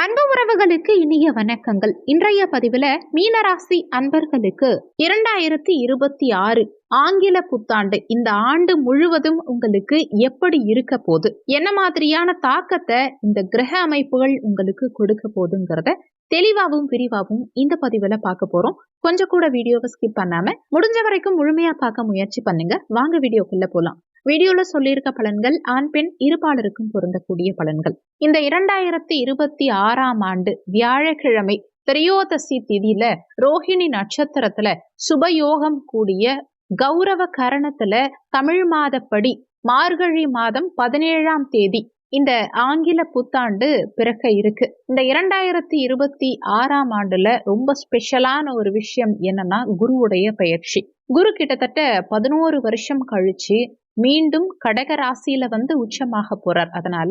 அன்பு உறவுகளுக்கு இனிய வணக்கங்கள். இன்றைய பதிவுல மீனராசி அன்பர்களுக்கு இரண்டாயிரத்தி இருபத்தி ஆறு ஆங்கில புத்தாண்டு இந்த ஆண்டு முழுவதும் உங்களுக்கு எப்படி இருக்க போகுது? என்ன மாதிரியான தாக்கத்தை இந்த கிரக அமைப்புகள் உங்களுக்கு கொடுக்க போதுங்கிறத தெளிவாகவும் விரிவாகவும் இந்த பதிவுல பார்க்க போறோம். கொஞ்சம் கூட வீடியோவை ஸ்கிப் பண்ணாம முடிஞ்ச வரைக்கும் முழுமையா பார்க்க முயற்சி பண்ணுங்க. வாங்க வீடியோக்குள்ள போலாம். வீடியோல சொல்லியிருக்க பலன்கள் ஆண் பெண் இருபாலருக்கும் பொருந்தக்கூடிய பலன்கள். இந்த இரண்டாயிரத்தி இருபத்தி ஆறாம் ஆண்டு வியாழக்கிழமை திரையோதசி திதியில ரோஹிணி நட்சத்திரத்துல சுபயோகம் கூடிய கௌரவ கரணத்துல தமிழ் மாதப்படி மார்கழி மாதம் பதினேழாம் தேதி இந்த ஆங்கில புத்தாண்டு பிறக்க இருக்கு. இந்த இரண்டாயிரத்தி இருபத்தி ஆறாம் ஆண்டுல ரொம்ப ஸ்பெஷலான ஒரு விஷயம் என்னன்னா குருவுடைய பயிற்சி குரு கிட்டத்தட்ட பதினோரு வருஷம் கழிச்சு மீண்டும் கடக ராசியில வந்து உச்சமாக போறார். அதனால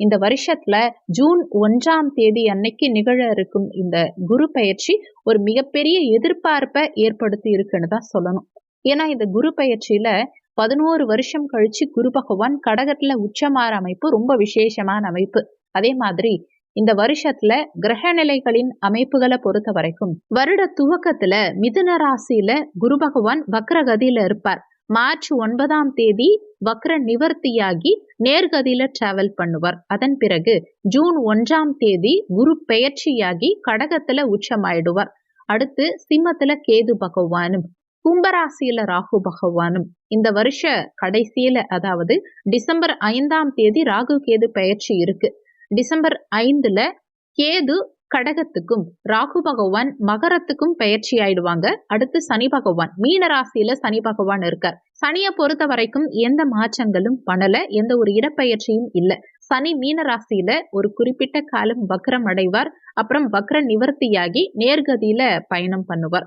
இந்த வருஷத்துல ஜூன் ஒன்றாம் தேதி அன்னைக்கு நிகழ இருக்கும் இந்த குரு பயிற்சி ஒரு மிகப்பெரிய எதிர்பார்ப்பை ஏற்படுத்தி இருக்குன்னு தான் சொல்லணும். ஏன்னா இந்த குரு பயிற்சியில பதினோரு வருஷம் கழிச்சு குரு பகவான் கடகத்துல உச்சமாற அமைப்பு ரொம்ப விசேஷமான அமைப்பு. அதே மாதிரி இந்த வருஷத்துல கிரக நிலைகளின் அமைப்புகளை பொறுத்த வரைக்கும் வருட துவக்கத்துல மிதுன ராசியில குரு பகவான் வக்ரகதியில இருப்பார். மார்ச் ஒன்பதாம் தேதி வக்ர நிவர்த்தியாகி நேர்கதியில டிராவல் பண்ணுவார். அதன் பிறகு ஜூன் ஒன்றாம் தேதி குரு பெயர்ச்சியாகி கடகத்துல உச்சமாயிடுவார். அடுத்து சிம்மத்துல கேது பகவானும் கும்பராசியில ராகு பகவானும் இந்த வருஷ கடைசியில அதாவது டிசம்பர் ஐந்தாம் தேதி ராகு கேது பெயர்ச்சி இருக்கு. டிசம்பர் ஐந்துல கேது கடகத்துக்கும் ராகு பகவான் மகரத்துக்கும் பயிற்சி ஆயிடுவாங்க. அடுத்து சனி பகவான். மீன ராசியில சனி பகவான் இருக்கார். சனியை பொறுத்த வரைக்கும் எந்த மாற்றங்களும் பண்ணல எந்த ஒரு இடப்பெயர்ச்சியும் இல்லை. சனி மீன ராசியில ஒரு குறிப்பிட்ட காலம் வக்ரம் அடைவார். அப்புறம் வக்ர நிவர்த்தியாகி நேர்கதியில பயணம் பண்ணுவார்.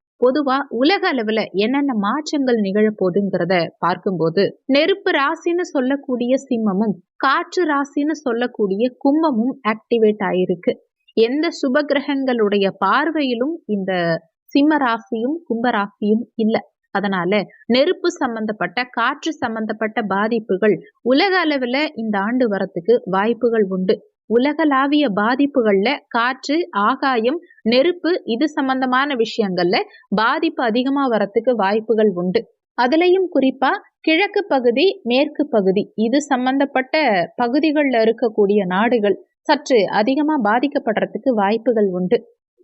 பொதுவா உலக அளவுல என்னென்ன மாற்றங்கள் நிகழப்போகுதுங்கிறத பார்க்கும்போது நெருப்பு ராசின்னு சொல்லக்கூடிய சிம்மமும் காற்று ராசின்னு சொல்லக்கூடிய கும்பமும் ஆக்டிவேட் ஆயிருக்கு. எந்த சுப கிரகங்களுடைய பார்வையிலும் இந்த சிம்ம ராசியும் கும்பராசியும் இல்லை. அதனால நெருப்பு சம்பந்தப்பட்ட காற்று சம்பந்தப்பட்ட பாதிப்புகள் உலக அளவுல இந்த ஆண்டு வரத்துக்கு வாய்ப்புகள் உண்டு. உலகளாவிய பாதிப்புகள்ல காற்று ஆகாயம் நெருப்பு இது சம்பந்தமான விஷயங்கள்ல பாதிப்பு அதிகமா வரத்துக்கு வாய்ப்புகள் உண்டு. அதுலயும் குறிப்பா கிழக்கு பகுதி மேற்கு பகுதி இது சம்பந்தப்பட்ட பகுதிகளில் இருக்கக்கூடிய நாடுகள் சற்று அதிகமா பாதிக்கப்படுறதுக்கு வாய்ப்புகள் உண்டு.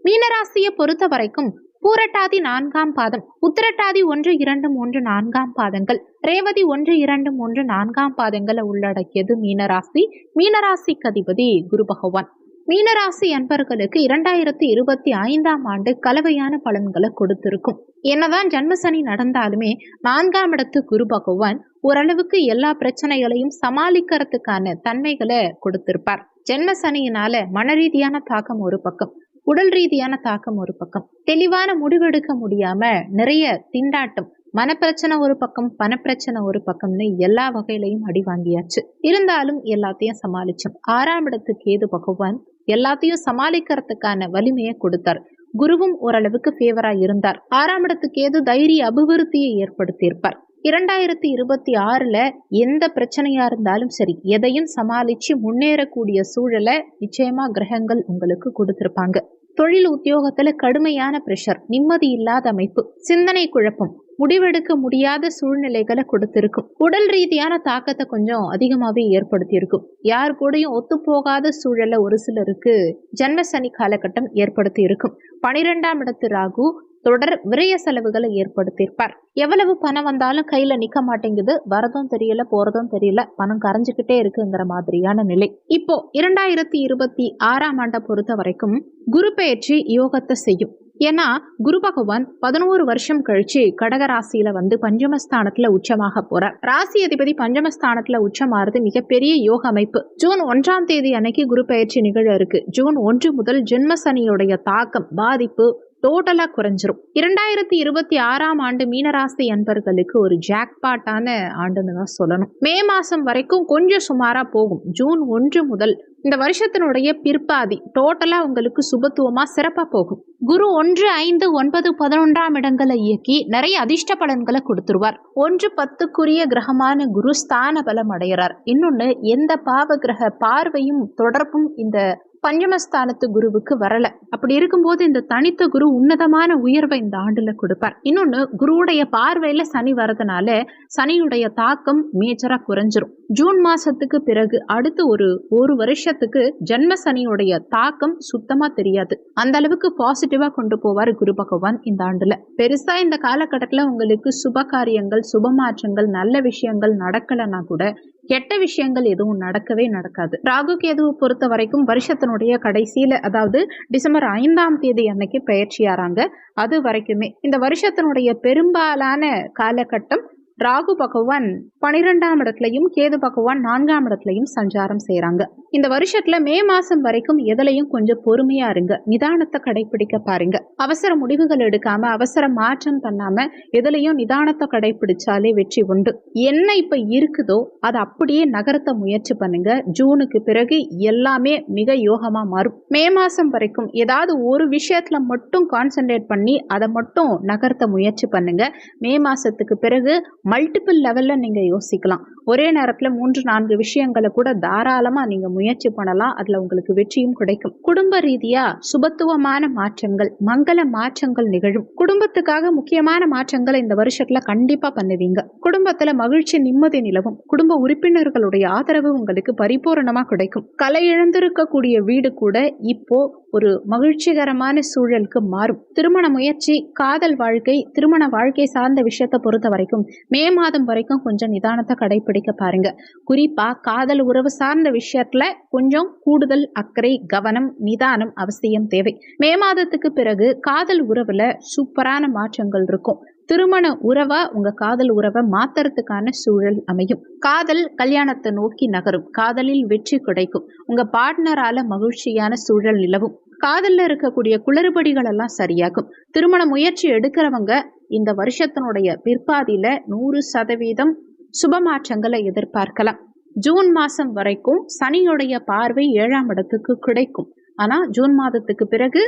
மீனராசியை பொறுத்த வரைக்கும் பூரட்டாதி நான்காம் பாதம் உத்திரட்டாதி ஒன்று இரண்டு மூன்று நான்காம் பாதங்கள் ரேவதி ஒன்று இரண்டு மூன்று நான்காம் பாதங்களை உள்ளடக்கியது மீனராசி. மீனராசிக்கு அதிபதி குரு பகவான். மீனராசி அன்பர்களுக்கு இரண்டாயிரத்தி இருபத்தி ஐந்தாம் ஆண்டு கலவையான பலன்களை கொடுத்திருக்கும். என்னதான் ஜன்மசனி நடந்தாலுமே நான்காம் இடத்து குரு பகவான் ஓரளவுக்கு எல்லா பிரச்சனைகளையும் சமாளிக்கிறதுக்கான தன்மைகளை கொடுத்திருப்பார். ஜென்மசனியினால மன ரீதியான தாக்கம் ஒரு பக்கம் உடல் ரீதியான தாக்கம் ஒரு பக்கம். தெளிவான முடிவெடுக்க முடியாம நிறைய திண்டாட்டம் மனப்பிரச்சனை ஒரு பக்கம் பணப்பிரச்சனை ஒரு பக்கம்னு எல்லா வகையிலையும் அடி வாங்கியாச்சு. இருந்தாலும் எல்லாத்தையும் சமாளிச்சோம். ஆறாம் இடத்துக்கு ஏது பகவான் எல்லாத்தையும் சமாளிக்கிறதுக்கான வலிமையை கொடுத்தார். குருவும் ஓரளவுக்கு ஃபேவரா இருந்தார். ஆறாம் இடத்துக்கு ஏது தைரிய அபிவிருத்தியை ஏற்படுத்தியிருப்பார். இரண்டாயிரத்தி இருபத்தி ஆறுல எந்த பிரச்சனையா இருந்தாலும் சரி எதையும் சமாளிச்சு முன்னேறக்கூடிய சூழலை நிச்சயமா கிரகங்கள் உங்களுக்கு கொடுத்திருப்பாங்க. தொழில் உத்தியோகத்துல கடுமையான பிரஷர் நிம்மதி இல்லாத அமைப்பு சிந்தனை குழப்பம் முடிவெடுக்க முடியாத சூழ்நிலைகளை கொடுத்திருக்கும். உடல் ரீதியான தாக்கத்தை கொஞ்சம் அதிகமாகவே ஏற்படுத்தியிருக்கும். யார் கூடயும் ஒத்து போகாத சூழலை ஒரு சிலருக்கு ஜன்மசனி காலகட்டம் ஏற்படுத்தி இருக்கும் பனிரெண்டாம் இடத்து ராகு தொடர் விரய செலவுகளை ஏற்படுத்தியிருப்பார். எவ்வளவு பணம் வந்தாலும் கையில நிக்க மாட்டேங்குது. வரதும் தெரியல போறதும் தெரியல. பணம் கரைஞ்சுக்கிட்டே இருக்குங்கிற மாதிரியான நிலை. இப்போ இரண்டாயிரத்தி இருபத்தி ஆறாம் ஆண்டை பொறுத்த வரைக்கும் குரு பெயர்ச்சி யோகத்தை செய்யும். ஏன்னா குரு பகவான் பதினோரு வருஷம் கழிச்சு கடகராசியில வந்து பஞ்சமஸ்தானத்துல உச்சமாக போறார். ராசி அதிபதி பஞ்சமஸ்தானத்துல உச்சமாறது மிகப்பெரிய யோக அமைப்பு. ஜூன் ஒன்றாம் தேதி அன்னைக்கு குரு பயிற்சி நிகழ இருக்கு. ஜூன் ஒன்று முதல் ஜென்ம சனியுடைய தாக்கம் பாதிப்பு டோட்டலாக குறைஞ்சிரும். இரண்டாயிரத்தி இருபத்தி ஆறாம் ஆண்டு மீனராசி அன்பர்களுக்கு ஒரு ஜாக்பாட்டான ஆண்டுன்னு தான் சொல்லணும். மே மாதம் வரைக்கும் கொஞ்சம் சுமாராக போகும். ஜூன் ஒன்று முதல் இந்த வருஷத்தினுடைய பிற்பாதி டோட்டலா உங்களுக்கு சுபத்துவமா சிறப்பா போகும். குரு ஒன்று ஐந்து ஒன்பது பதினொன்றாம் இடங்களை இயக்கி நிறைய அதிர்ஷ்ட பலன்களை கொடுத்துருவார். ஒன்று பத்துக்குரிய கிரகமான குரு ஸ்தான பலம் அடைகிறார். இன்னொன்னு எந்த பாவ கிரக பார்வையும் தொடர்பும் இந்த பஞ்சமஸ்தானத்து குருவுக்கு வரல. அப்படி இருக்கும்போது இந்த தனித்த குரு உன்னதமான உயர்வை இந்த ஆண்டுல கொடுப்பார். இன்னொன்னு குருவுடைய பார்வையில சனி வரதுனால சனியுடைய தாக்கம் மேஜரா குறைஞ்சிரும். ஜூன் மாசத்துக்கு பிறகு அடுத்து ஒரு ஒரு வருஷத்துக்கு ஜென்ம சனியுடைய தாக்கம் சுத்தமா தெரியாது. அந்த அளவுக்கு பாசிட்டிவா கொண்டு போவார் குரு பகவான் இந்த ஆண்டுல. பெருசா இந்த காலகட்டத்துல உங்களுக்கு சுப காரியங்கள் சுப மாற்றங்கள் நல்ல விஷயங்கள் நடக்கலன்னா கூட கெட்ட விஷயங்கள் எதுவும் நடக்கவே நடக்காது. ராகு கேதுவை பொறுத்த வரைக்கும் வருஷத்தினுடைய கடைசியில அதாவது டிசம்பர் ஐந்தாம் தேதி அன்னைக்கு பயிற்சியாராங்க அது வரைக்குமே இந்த வருஷத்தினுடைய பெரும்பாலான காலகட்டம் ராகு பகவான் பனிரெண்டாம் இடத்துலையும் கேது பகவான் நான்காம் இடத்துலையும் சஞ்சாரம் செய்கிறாங்க இந்த வருஷத்துல மே மாசம் வரைக்கும் எதுலையும் கொஞ்சம் பொறுமையா இருங்க. நிதானத்தை கடைபிடிக்க பாருங்க. அவசர முடிவுகள் எடுக்காம அவசர மாற்றம் பண்ணாம எதுலையும் நிதானத்தை கடைபிடிச்சாலே வெற்றி உண்டு. என்ன இப்ப இருக்குதோ அதை அப்படியே நகர்த்த முயற்சி பண்ணுங்க. ஜூனுக்கு பிறகு எல்லாமே மிக யோகமா மாறும். மே மாசம் வரைக்கும் ஏதாவது ஒரு விஷயத்துல மட்டும் கான்சென்ட்ரேட் பண்ணி அதை மட்டும் நகர்த்த முயற்சி பண்ணுங்க. மே மாசத்துக்கு பிறகு மல்டிபிள் லெவலில் நீங்கள் யோசிக்கலாம். ஒரே நேரத்தில் மூன்று நான்கு விஷயங்களை கூட தாராளமாக நீங்கள் முயற்சி பண்ணலாம். அதில் உங்களுக்கு வெற்றியும் கிடைக்கும். குடும்ப ரீதியாக சுபத்துவமான மாற்றங்கள் மங்கள மாற்றங்கள் நிகழும். குடும்பத்துக்காக முக்கியமான மாற்றங்களை இந்த வருஷத்தில் கண்டிப்பாக பண்ணுவீங்க. குடும்பத்தில் மகிழ்ச்சி நிம்மதி நிலவும். குடும்ப உறுப்பினர்களுடைய ஆதரவு உங்களுக்கு பரிபூரணமாக கிடைக்கும். கலை இழந்திருக்கக்கூடிய வீடு கூட இப்போ ஒரு மகிழ்ச்சிகரமான சூழலுக்கு மாறும். திருமண முயற்சி காதல் வாழ்க்கை திருமண வாழ்க்கை சார்ந்த விஷயத்தை பொறுத்த வரைக்கும் மே மாதம் வரைக்கும் கொஞ்சம் நிதானத்தை கடைபிடிக்க பாருங்க. குறிப்பா காதல் உறவு சார்ந்த விஷயத்துல கொஞ்சம் கூடுதல் அக்கறை கவனம் நிதானம் அவசியம் தேவை. மே மாதத்துக்கு பிறகு காதல் உறவுல சூப்பரான மாற்றங்கள் இருக்கும். திருமண உறவா உங்க காதல் உறவை மாத்துறதுக்கான சூழல் அமையும். காதல் கல்யாணத்தை நோக்கி நகரும். காதலில் வெற்றி கிடைக்கும். உங்க பார்ட்னரால மகிழ்ச்சியான சூழல் நிலவும். காதல்ல இருக்கக்கூடிய குளறுபடிகள் எல்லாம் சரியாகும். திருமண முயற்சி எடுக்கிறவங்க இந்த வருஷத்தினுடைய பிற்பாதியில நூறு சதவீதம் சுப மாற்றங்களை எதிர்பார்க்கலாம். ஜூன் மாசம் வரைக்கும் சனியுடைய பார்வை ஏழாம் இடத்துக்கு கிடைக்கும். ஆனா ஜூன் மாதத்துக்கு பிறகு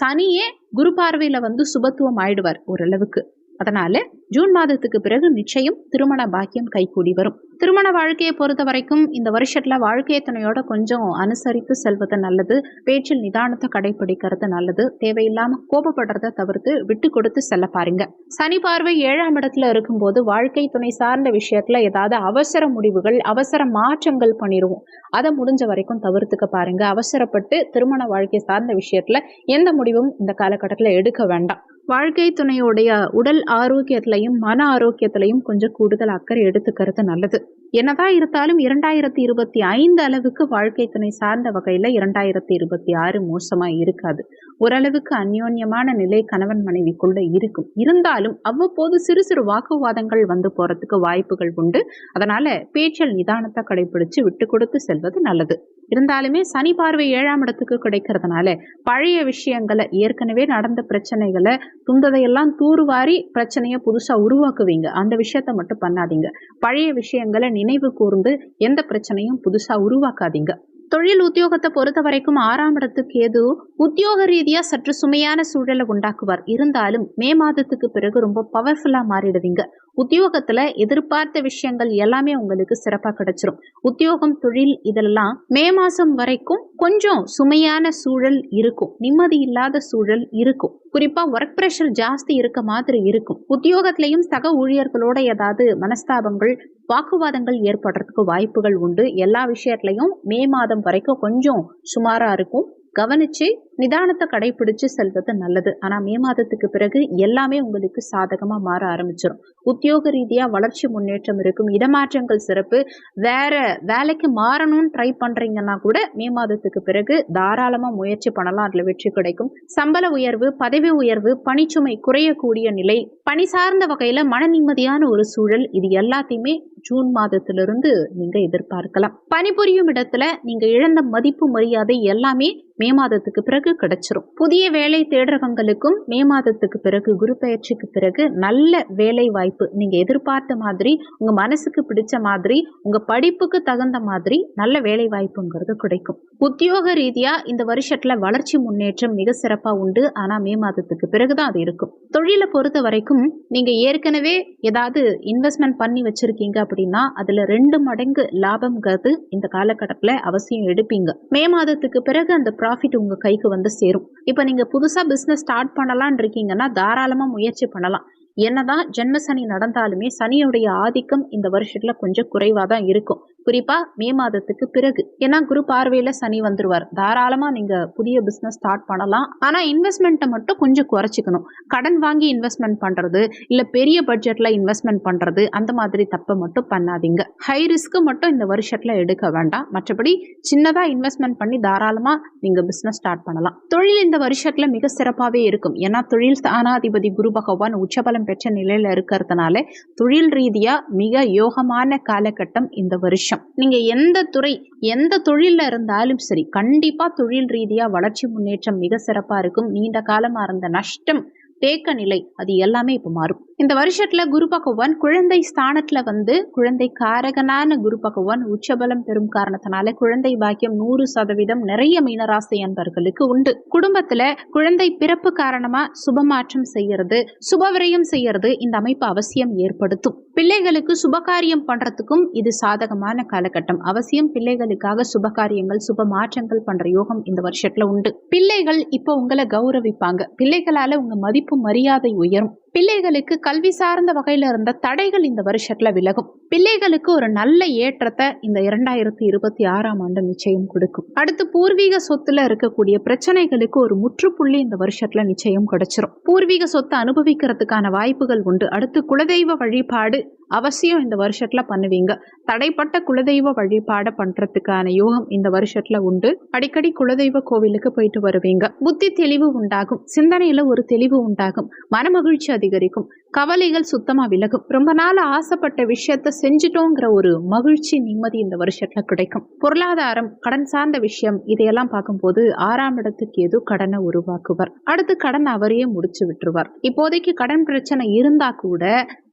சனியே குரு பார்வையில வந்து சுபத்துவம் ஆயிடுவார் ஓரளவுக்கு. அதனால ஜூன் மாதத்துக்கு பிறகு நிச்சயம் திருமண பாக்கியம் கைகூடி வரும். திருமண வாழ்க்கையை பொறுத்த வரைக்கும் இந்த வருஷத்துல வாழ்க்கை துணையோட கொஞ்சம் அனுசரித்து செல்வது நல்லது பேச்சில் நிதானத்தை கடைபிடிக்கிறது நல்லது தேவையில்லாம கோபப்படுறத தவிர்த்து விட்டு கொடுத்து செல்ல பாருங்க. சனி பார்வை ஏழாம் இடத்துல இருக்கும்போது வாழ்க்கை துணை சார்ந்த விஷயத்துல ஏதாவது அவசர முடிவுகள் அவசர மாற்றங்கள் பண்ணிடுவோம் அதை முடிஞ்ச வரைக்கும் தவிர்த்துக்க பாருங்க. அவசரப்பட்டு திருமண வாழ்க்கை சார்ந்த விஷயத்துல எந்த முடிவும் இந்த காலகட்டத்தில் எடுக்க வேண்டாம். வாழ்க்கை துணையுடைய உடல் ஆரோக்கியத்திலையும் மன ஆரோக்கியத்திலையும் கொஞ்சம் கூடுதல் அக்கறை எடுத்துக்கிறது நல்லது. என்னதான் இருந்தாலும் இரண்டாயிரத்தி இருபத்தி ஐந்து அளவுக்கு வாழ்க்கை துணை சார்ந்த வகையில் இரண்டாயிரத்தி இருபத்தி ஆறு மோசமாக இருக்காது. ஓரளவுக்கு அந்யோன்யமான நிலை கணவன் மனைவிக்குள்ளே இருக்கும். இருந்தாலும் அவ்வப்போது சிறு சிறு வாக்குவாதங்கள் வந்து போகிறதுக்கு வாய்ப்புகள் உண்டு. அதனால் பேச்சல் நிதானத்தை கடைபிடிச்சு விட்டு கொடுத்து செல்வது நல்லது. இருந்தாலுமே சனி பார்வை ஏழாம் இடத்துக்கு கிடைக்கிறதுனால பழைய விஷயங்களை ஏற்கனவே நடந்த பிரச்சனைகளை துந்ததையெல்லாம் தூர்வாரி பிரச்சனையை புதுசாக உருவாக்குவீங்க. அந்த விஷயத்த மட்டும் பண்ணாதீங்க. பழைய விஷயங்களை நினைவு கூர்ந்து எந்த பிரச்சனையும் புதுசாக உருவாக்காதீங்க. தொழில் உத்தியோகத்தை பொறுத்த வரைக்கும் ஆறாம் இடத்துக்கு எது உத்தியோக ரீதியாக சற்று சுமையான சூழலை உண்டாக்குவார். இருந்தாலும் மே மாதத்துக்கு பிறகு ரொம்ப பவர்ஃபுல்லாக மாறிடுவீங்க. உத்தியோகத்துல எதிர்பார்த்த விஷயங்கள் எல்லாமே உங்களுக்கு சிறப்பா கிடைச்சிரும். உத்தியோகம் தொழில் இதெல்லாம் மே மாசம் வரைக்கும் கொஞ்சம் சுமையான சூழல் இருக்கும். நிம்மதி இல்லாத சூழல் இருக்கும். குறிப்பா ஒர்க் ப்ரெஷர் ஜாஸ்தி இருக்க மாதிரி இருக்கும். உத்தியோகத்திலையும் சக ஊழியர்களோட ஏதாவது மனஸ்தாபங்கள் வாக்குவாதங்கள் ஏற்படுறதுக்கு வாய்ப்புகள் உண்டு. எல்லா விஷயத்துலையும் மே மாதம் வரைக்கும் கொஞ்சம் சுமாரா இருக்கும். கவனிச்சு நிதானத்தை கடைபிடிச்சு செல்வது நல்லது. ஆனா மே மாதத்துக்கு பிறகு எல்லாமே உங்களுக்கு சாதகமா மாற ஆரம்பிச்சிடும் உத்தியோக ரீதியாக வளர்ச்சி முன்னேற்றம் இருக்கும். இடமாற்றங்கள் சிறப்பு. வேற வேலைக்கு மாறணும்னு ட்ரை பண்ணுறீங்கன்னா கூட மே மாதத்துக்கு பிறகு தாராளமாக முயற்சி பண்ணலாம். அதில் வெற்றி கிடைக்கும். சம்பள உயர்வு பதவி உயர்வு பணிச்சுமை குறையக்கூடிய நிலை. பணி சார்ந்த வகையில் மன நிம்மதியான ஒரு சூழல். இது எல்லாத்தையுமே ஜூன் மாதத்திலிருந்து நீங்க எதிர்பார்க்கலாம். பணிபுரியும் இடத்துல நீங்க இழந்த மதிப்பு மரியாதை எல்லாமே மே மாதத்துக்கு பிறகு கிடைச்சிரும். புதிய வேலை தேடுறவங்களுக்கும் மே மாதத்துக்கு பிறகு குரு பயிற்சிக்கு பிறகு நல்ல வேலை வாய்ப்பு நீங்க எதிர்பார்த்த மாதிரி உங்க மனசுக்கு பிடிச்ச மாதிரி உங்க படிப்புக்கு தகுந்த மாதிரி நல்ல வேலை வாய்ப்புங்கிறது கிடைக்கும். உத்தியோக ரீதியா இந்த வருஷத்துல வளர்ச்சி முன்னேற்றம் மிக சிறப்பா உண்டு. ஆனா மே மாதத்துக்கு பிறகுதான் அது இருக்கும். தொழிலை பொறுத்த வரைக்கும் நீங்க ஏற்கனவே ஏதாவது இன்வெஸ்ட்மெண்ட் பண்ணி வச்சிருக்கீங்க அப்படின்னா அதுல ரெண்டு மடங்கு லாபம்ங்கிறது இந்த காலகட்டத்துல அவசியம் எடுப்பீங்க. மே மாதத்துக்கு பிறகு அந்த ப்ராஃபிட் உங்க கைக்கு வந்து சேரும். இப்போ நீங்க புதுசா பிசினஸ் ஸ்டார்ட் பண்ணலாம்னு இருக்கீங்கன்னா தாராளமா முயற்சி பண்ணலாம். என்னதான் ஜென்ம சனி நடந்தாலுமே சனியுடைய ஆதிக்கம் இந்த வருஷத்துல கொஞ்சம் குறைவா தான் இருக்கும். குறிப்பா மே மாதத்துக்கு பிறகு. ஏன்னா குரு பார்வையில சனி வந்துருவார். தாராளமா நீங்க புதிய பிசினஸ் ஸ்டார்ட் பண்ணலாம். ஆனா இன்வெஸ்ட்மெண்ட்டை மட்டும் கொஞ்சம் குறைச்சிக்கணும். கடன் வாங்கி இன்வெஸ்ட்மெண்ட் பண்றது இல்ல பெரிய பட்ஜெட்ல இன்வெஸ்ட்மெண்ட் பண்றது அந்த மாதிரி தப்பை மட்டும் பண்ணாதீங்க. ஹை ரிஸ்க் மட்டும் இந்த வருஷத்துல எடுக்க வேண்டாம். மற்றபடி சின்னதா இன்வெஸ்ட்மெண்ட் பண்ணி தாராளமா நீங்க பிசினஸ் ஸ்டார்ட் பண்ணலாம். தொழில் இந்த வருஷத்துல மிக சிறப்பாகவே இருக்கும். ஏன்னா தொழில் ஸ்தானாதிபதி குரு பகவான் உச்சபலம் பெற்ற நிலையில இருக்கிறதுனால தொழில் ரீதியா மிக யோகமான காலகட்டம் இந்த வருஷம். நீங்க எந்த துறை எந்த தொழில்ல இருந்தாலும் சரி கண்டிப்பா தொழில் ரீதியா வளர்ச்சி முன்னேற்றம் மிக சிறப்பா இருக்கும். நீண்ட காலமா இருந்த நஷ்டம் தேக்க நிலை அது எல்லாமே இப்ப மாறும். இந்த வருஷத்துல குரு பகவான் குழந்தை ஸ்தானத்துல வந்து குழந்தை காரகனான குரு பகவான் உச்சபலம் பெறும் காரணத்தினால குழந்தை பாக்கியம் நூறு சதவீதம் நிறைய மீனராசி அன்பர்களுக்கு உண்டு. குடும்பத்துல குழந்தை பிறப்பு காரணமா சுபமாற்றம் செய்யறது சுபவிரயம் செய்யறது இந்த அமைப்பு அவசியம் ஏற்படுத்தும். பிள்ளைகளுக்கு சுபகாரியம் பண்றதுக்கும் இது சாதகமான காலகட்டம். அவசியம் பிள்ளைகளுக்காக சுபகாரியங்கள் சுப மாற்றங்கள் பண்ற யோகம் இந்த வருஷத்துல உண்டு. பிள்ளைகள் இப்போ உங்களை கௌரவிப்பாங்க. பிள்ளைகளால உங்க மதிப்பு மரியாதை உயரும். பிள்ளைகளுக்கு கல்வி சார்ந்த வகையில இருந்த தடைகள் இந்த வருஷத்துல விலகும். பிள்ளைகளுக்கு ஒரு நல்ல ஏற்றத்தை இந்த இரண்டாயிரத்தி இருபத்தி ஆறாம் ஆண்டு நிச்சயம் கொடுக்கும். அடுத்து பூர்வீக சொத்துல இருக்கக்கூடிய பிரச்சனைகளுக்கு ஒரு முற்றுப்புள்ளி இந்த வருஷத்துல நிச்சயம் கிடைச்சிரும். பூர்வீக சொத்தை அனுபவிக்கிறதுக்கான வாய்ப்புகள் உண்டு. அடுத்து குலதெய்வ வழிபாடு அவசியம் இந்த வருஷத்துல பண்ணுவீங்க. தடைப்பட்ட குலதெய்வ வழிபாட பண்றதுக்கான யோகம் இந்த வருஷத்துல உண்டு. அடிக்கடி குலதெய்வ கோவிலுக்கு போயிட்டு வருவீங்க. புத்தி தெளிவு உண்டாகும். சிந்தனையில ஒரு தெளிவு உண்டாகும். மனமகிழ்ச்சி அதிகரிக்கும். கவலைகள் சுத்தமாக விலகும். ரொம்ப நாள் ஆசைப்பட்ட விஷயத்த செஞ்சிட்டோங்கிற ஒரு மகிழ்ச்சி நிம்மதி இந்த வருஷத்தில் கிடைக்கும். பொருளாதாரம் கடன் சார்ந்த விஷயம் இதையெல்லாம் பார்க்கும்போது ஆறாம் இடத்துக்கு ஏதோ கடனை உருவாக்குவார். அடுத்து கடன் அவரையே முடிச்சு விட்டுருவார். இப்போதைக்கு கடன் பிரச்சனை இருந்தா கூட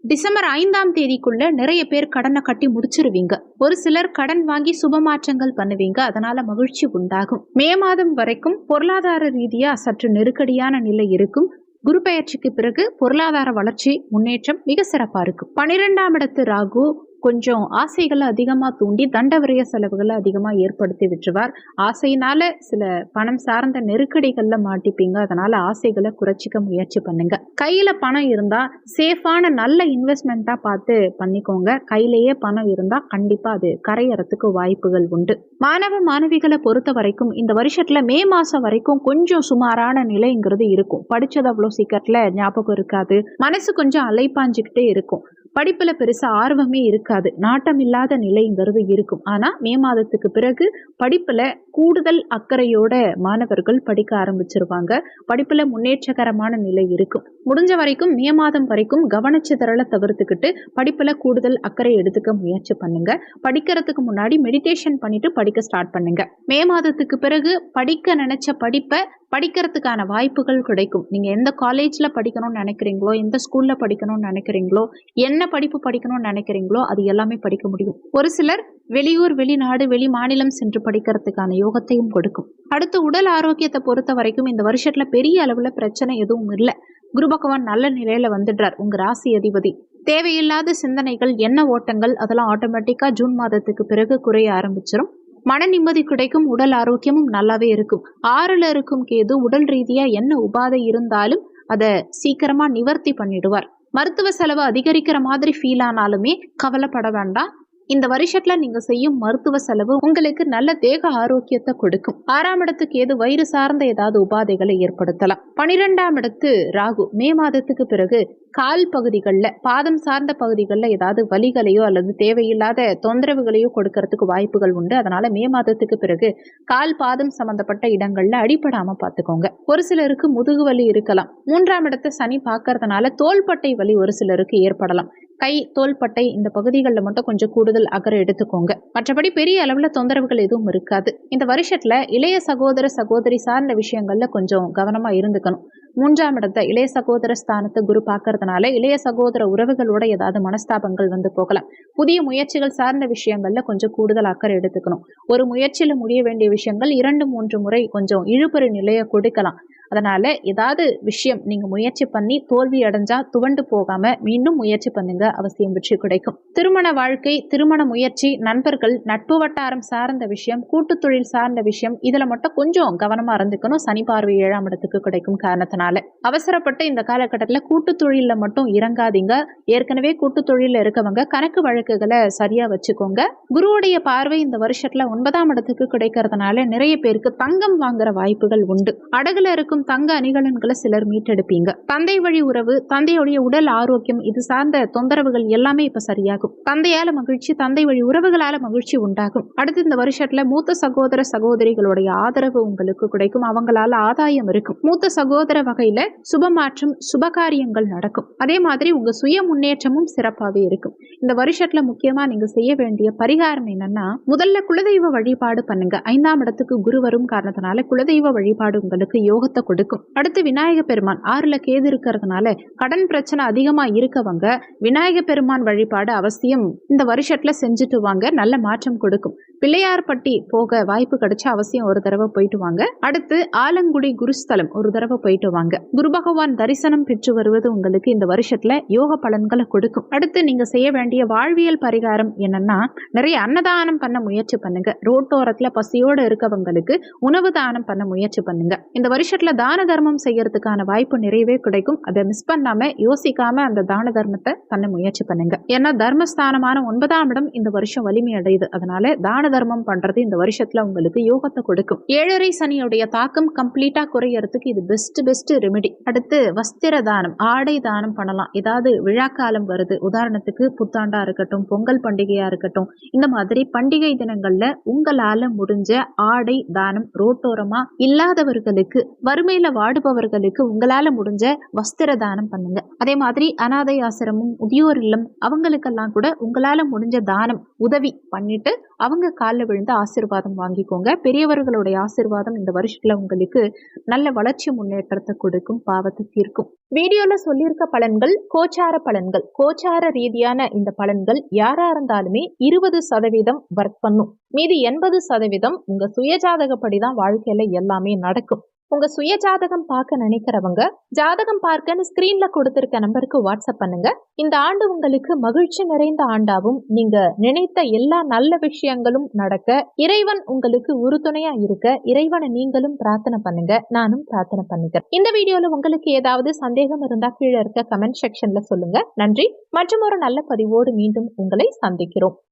டிசம்பர் ஐந்தாம் தேதிக்குள்ள நிறைய பேர் கடனை கட்டி முடிச்சிருவீங்க. ஒரு சிலர் கடன் வாங்கி சுபமாற்றங்கள் பண்ணுவீங்க. அதனால மகிழ்ச்சி உண்டாகும். மே மாதம் வரைக்கும் பொருளாதார ரீதியா சற்று நெருக்கடியான நிலை இருக்கும். குரு பெயர்ச்சிக்கு பிறகு பொருளாதார வளர்ச்சி முன்னேற்றம் மிக சிறப்பாக இருக்கு. பனிரெண்டாம் இடத்து ராகு கொஞ்சம் ஆசைகளை அதிகமாக தூண்டி தண்டவரிய செலவுகளை அதிகமாக ஏற்படுத்தி விட்டுருவார். ஆசையினால சில பணம் சார்ந்த நெருக்கடிகளில் மாட்டிப்பீங்க. அதனால ஆசைகளை குறைச்சிக்க முயற்சி பண்ணுங்க. கையில் பணம் இருந்தால் சேஃபான நல்ல இன்வெஸ்ட்மெண்ட்டாக பார்த்து பண்ணிக்கோங்க. கையிலேயே பணம் இருந்தால் கண்டிப்பாக அது கரையறதுக்கு வாய்ப்புகள் உண்டு. மாணவ மாணவிகளை பொறுத்த வரைக்கும் இந்த வருஷத்தில் மே மாதம் வரைக்கும் கொஞ்சம் சுமாரான நிலைங்கிறது இருக்கும். படிச்சது அவ்வளோ சீக்கிரத்தில் ஞாபகம் இருக்காது. மனசு கொஞ்சம் அலைப்பாஞ்சிக்கிட்டே இருக்கும். படிப்பில் பெருசாக ஆர்வமே இருக்காது. நாட்டம் இல்லாத நிலைங்கிறது இருக்கும். ஆனால் மே மாதத்துக்கு பிறகு படிப்பில் கூடுதல் அக்கறையோட மாணவர்கள் படிக்க ஆரம்பிச்சிருவாங்க. படிப்பில் முன்னேற்றகரமான நிலை இருக்கும். முடிஞ்ச வரைக்கும் மே மாதம் வரைக்கும் கவனச்சிதறலை தவிர்த்துக்கிட்டு படிப்பில் கூடுதல் அக்கறை எடுத்துக்க முயற்சி பண்ணுங்க. படிக்கிறதுக்கு முன்னாடி மெடிடேஷன் பண்ணிட்டு படிக்க ஸ்டார்ட் பண்ணுங்க. மே மாதத்துக்கு பிறகு படிக்க நினைச்ச படிப்பை படிக்கிறதுக்கான வாய்ப்புகள் கிடைக்கும். நீங்கள் எந்த காலேஜில் படிக்கணும்னு நினைக்கிறீங்களோ எந்த ஸ்கூலில் படிக்கணும்னு நினைக்கிறீங்களோ என்ன படிப்பு படிக்கணும்னு நினைக்கிறீங்களோ அது எல்லாமே படிக்க முடியும். ஒரு சிலர் வெளியூர் வெளிநாடு வெளி மாநிலம் சென்று படிக்கிறதுக்கான யோகத்தையும் கொடுக்கும். அடுத்து உடல் ஆரோக்கியத்தை பொறுத்த வரைக்கும் இந்த வருஷத்தில் பெரிய அளவில் பிரச்சனை எதுவும் இல்லை. குரு பகவான் நல்ல நிலையில வந்துடுறார். உங்க ராசி அதிபதி. தேவையில்லாத சிந்தனைகள் என்ன ஓட்டங்கள் அதெல்லாம் ஆட்டோமேட்டிக்காக ஜூன் மாதத்துக்கு பிறகு குறைய ஆரம்பிச்சிடும் மன நிம்மதி கிடைக்கும் உடல் ஆரோக்கியமும் நல்லாவே இருக்கும். ஆறுல இருக்கும் கேது உடல் ரீதியா என்ன உபாதை இருந்தாலும் அதை சீக்கிரமா நிவர்த்தி பண்ணிடுவார். மருத்துவ செலவு அதிகரிக்கிற மாதிரி ஃபீல் ஆனாலுமே கவலைப்பட வேண்டாம். இந்த வருஷத்துல நீங்க செய்யும் மருத்துவ செலவு உங்களுக்கு நல்ல தேக ஆரோக்கியத்தை கொடுக்கும். ஆறாம் இடத்துக்கு ஏது வயிறு சார்ந்த ஏதாவது உபாதைகளை ஏற்படுத்தலாம். பனிரெண்டாம் இடத்து ராகு மே மாதத்துக்கு பிறகு கால் பகுதிகளில் பாதம் சார்ந்த பகுதிகளில் ஏதாவது வலிகளையோ அல்லது தேவையில்லாத தொந்தரவுகளையோ கொடுக்கறதுக்கு வாய்ப்புகள் உண்டு. அதனால மே மாதத்துக்கு பிறகு கால் பாதம் சம்பந்தப்பட்ட இடங்கள்ல அடிபடாம பார்த்துக்கோங்க ஒரு சிலருக்கு முதுகு வலி இருக்கலாம். மூன்றாம் இடத்தை சனி பார்க்கறதுனால தோள்பட்டை வலி ஒரு சிலருக்கு ஏற்படலாம். கை தோள்பட்டை இந்த பகுதிகளில் மட்டும் கொஞ்சம் கூடுதல் அக்கறை எடுத்துக்கோங்க. மற்றபடி பெரிய அளவில் தொந்தரவுகள் எதுவும் இருக்காது. இந்த வருஷத்துல இளைய சகோதர சகோதரி சார்ந்த விஷயங்கள்ல கொஞ்சம் கவனமா இருந்துக்கணும். மூன்றாம் இடத்த இளைய சகோதர ஸ்தானத்தை குரு பார்க்கறதுனால இளைய சகோதர உறவுகளோட ஏதாவது மனஸ்தாபங்கள் வந்து போகலாம். புதிய முயற்சிகள் சார்ந்த விஷயங்கள்ல கொஞ்சம் கூடுதல் அக்கறை எடுத்துக்கணும். ஒரு முயற்சியில முடிய வேண்டிய விஷயங்கள் இரண்டு மூன்று முறை கொஞ்சம் இழுபறி நிலையை கொடுக்கலாம். அதனால் ஏதாவது விஷயம் நீங்கள் முயற்சி பண்ணி தோல்வி அடைஞ்சால் துவண்டு போகாம மீண்டும் முயற்சி பண்ணுங்க. அவசியம் வெற்றி கிடைக்கும். திருமண வாழ்க்கை திருமண முயற்சி நண்பர்கள் நட்பு வட்டாரம் சார்ந்த விஷயம் கூட்டு தொழில் சார்ந்த விஷயம் இதுல மட்டும் கொஞ்சம் கவனமாக இருந்துக்கணும். சனி பார்வை ஏழாம் இடத்துக்கு கிடைக்கும் காரணத்தினால. அவசரப்பட்டு இந்த காலகட்டத்தில் கூட்டு தொழிலில் மட்டும் இறங்காதீங்க. ஏற்கனவே கூட்டு தொழில இருக்கவங்க கணக்கு வழக்குகளை சரியாக வச்சுக்கோங்க. குருவுடைய பார்வை இந்த வருஷத்தில் ஒன்பதாம் இடத்துக்கு கிடைக்கிறதுனால நிறைய பேருக்கு தங்கம் வாங்குற வாய்ப்புகள் உண்டு. அடகுல இருக்கும் தங்க அணிகலன்களை சிலர் மீட்டெடுப்பீங்க. தந்தை வழி உறவு தந்தையுடைய உடல் ஆரோக்கியம் இது சார்ந்த தொந்தரவுகள் எல்லாமே இப்ப சரியாகும். தந்தையால மகிழ்ச்சி தந்தை வழி உறவுகளால மகிழ்ச்சி உண்டாகும். அடுத்து இந்த வருஷத்துல மூத்த சகோதர சகோதரிகளுடைய ஆதரவு உங்களுக்கு கிடைக்கும். அவங்களால ஆதாயம் இருக்கும். மூத்த சகோதர வகையில சுப மாற்றம் சுபகாரியங்கள் நடக்கும். அதே மாதிரி உங்க சுய முன்னேற்றமும் சிறப்பாகவே இருக்கும். இந்த வருஷத்துல முக்கியமா நீங்க செய்ய வேண்டிய பரிகாரம் என்னன்னா முதல்ல குலதெய்வ வழிபாடு பண்ணுங்க. ஐந்தாம் இடத்துக்கு குரு வரும் காரணத்தினால குலதெய்வ வழிபாடு உங்களுக்கு யோகத்தை கொடுக்கும். அடுத்து விநாயக பெருமான். ஆறுல கேது இருக்கிறதுனால கடன் பிரச்சனை அதிகமா இருக்கவங்க விநாயக பெருமான் வழிபாடு அவசியம் இந்த வருஷத்துல செஞ்சுட்டு வாங்க நல்ல மாற்றம் கொடுக்கும். பிள்ளையார்பட்டி போக வாய்ப்பு கிடைச்சா அவசியம் ஒரு தடவை போயிட்டு வாங்க. அடுத்து ஆலங்குடி குருஸ்தலம் ஒரு தடவை போயிட்டு வாங்க. குரு பகவான் தரிசனம் பெற்று வருவது உங்களுக்கு இந்த வருஷத்துல யோக பலன்களை கொடுக்கும். அடுத்து நீங்க செய்ய வேண்டிய வாழ்வியல் பரிகாரம் என்னன்னா நிறைய அன்னதானம் பண்ண முயற்சி பண்ணுங்க. ரோட்டோரத்துல பசியோட இருக்கவங்களுக்கு உணவு தானம் பண்ண முயற்சி பண்ணுங்க. இந்த வருஷத்துல தான தர்மம் செய்யறதுக்கான வாய்ப்பு நிறையவே கிடைக்கும். அதை மிஸ் பண்ணாம யோசிக்காம அந்த தான தர்மத்தை பண்ண முயற்சி பண்ணுங்க. ஏன்னா தர்மஸ்தானமான ஒன்பதாம் இடம் இந்த வருஷம் வலிமை அடையுது. அதனால தான தர்மம் பண்றது இந்த வருஷத்துல உங்களுக்கு யோகத்தை கொடுக்கும். ஏழரை சனியுடைய தாக்கம் கம்ப்ளீட்டா குறையறதுக்கு இது பெஸ்ட் பெஸ்ட் ரெமெடி அடுத்து வஸ்திர தானம் ஆடை தானம் பண்ணலாம். ஏதாவது விழாக்காலம் வருது. உதாரணத்துக்கு புத்தாண்டா இருக்கட்டும் பொங்கல் பண்டிகையா இருக்கட்டும் இந்த மாதிரி பண்டிகை தினங்கள்ல உங்களால முடிஞ்ச ஆடை தானம் ரோட்டோரமா இல்லாதவர்களுக்கு வறுமையில வாடுபவர்களுக்கு உங்களால முடிஞ்ச வஸ்திர தானம் பண்ணுங்க. அதே மாதிரி அனாதை ஆசிரமம் முதியோர் இல்லம் அவங்களுக்கெல்லாம் கூட உங்களால முடிஞ்ச தானம் உதவி பண்ணிட்டு அவங்க காலில் விழுந்து ஆசிர்வாதம் வாங்கிக்கோங்க. பெரியவர்களுடைய ஆசீர்வாதம் இந்த வருஷத்துல உங்களுக்கு நல்ல வளர்ச்சி முன்னேற்றத்தை கொடுக்கும் பாவத்தை தீர்க்கும். வீடியோல சொல்லியிருக்க பலன்கள் கோச்சார பலன்கள். கோச்சார ரீதியான இந்த பலன்கள் யாரா இருந்தாலுமே இருபது சதவீதம் ஒர்க் பண்ணும். மீதி எண்பது சதவீதம் உங்க சுயஜாதகப்படி தான் வாழ்க்கையில எல்லாமே நடக்கும். உங்க சுய ஜாதகம் பார்க்க நினைக்கிறவங்க ஜாதகம் பார்க்கன்னு ஸ்கிரீன்ல கொடுத்திருக்க நம்பருக்கு வாட்ஸ்அப் பண்ணுங்க. இந்த ஆண்டு உங்களுக்கு மகிழ்ச்சி நிறைந்த ஆண்டாவும் நீங்க நினைத்த எல்லா நல்ல விஷயங்களும் நடக்க இறைவன் உங்களுக்கு உறுதுணையா இருக்க இறைவனை நீங்களும் பிரார்த்தனை பண்ணுங்க. நானும் பிரார்த்தனை பண்ணுங்க இந்த வீடியோல உங்களுக்கு ஏதாவது சந்தேகம் இருந்தா கீழே இருக்க கமெண்ட் செக்ஷன்ல சொல்லுங்க. நன்றி. மற்றும் ஒரு நல்ல பதிவோடு மீண்டும் உங்களை சந்திக்கிறோம்.